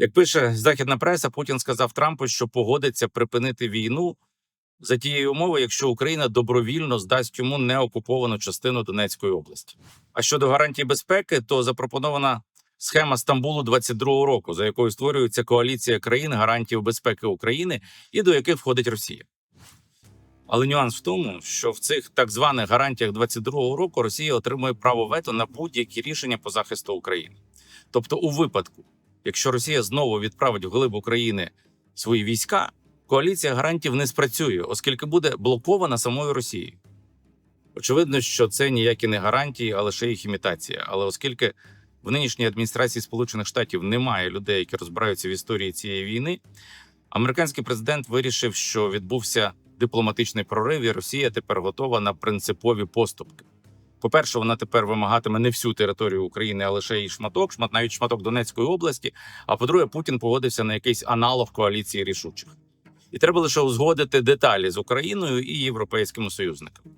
Як пише західна преса, Путін сказав Трампу, що погодиться припинити війну за тієї умови, якщо Україна добровільно здасть йому неокуповану частину Донецької області. А щодо гарантій безпеки, то запропонована схема Стамбулу 22-го року, за якою створюється коаліція країн гарантів безпеки України, і до яких входить Росія. Але нюанс в тому, що в цих так званих гарантіях 22-го року Росія отримує право вето на будь-які рішення по захисту України. Тобто, у випадку, якщо Росія знову відправить в глиб України свої війська, коаліція гарантів не спрацює, оскільки буде блокована самою Росією. Очевидно, що це ніякі не гарантії, а лише їх імітація. Але оскільки в нинішній адміністрації Сполучених Штатів немає людей, які розбираються в історії цієї війни, американський президент вирішив, що відбувся дипломатичний прорив, і Росія тепер готова на принципові поступки. По-перше, вона тепер вимагатиме не всю територію України, а лише її шматок, шмат навіть шматок Донецької області. А по-друге, Путін погодився на якийсь аналог коаліції рішучих. І треба лише узгодити деталі з Україною і європейськими союзниками.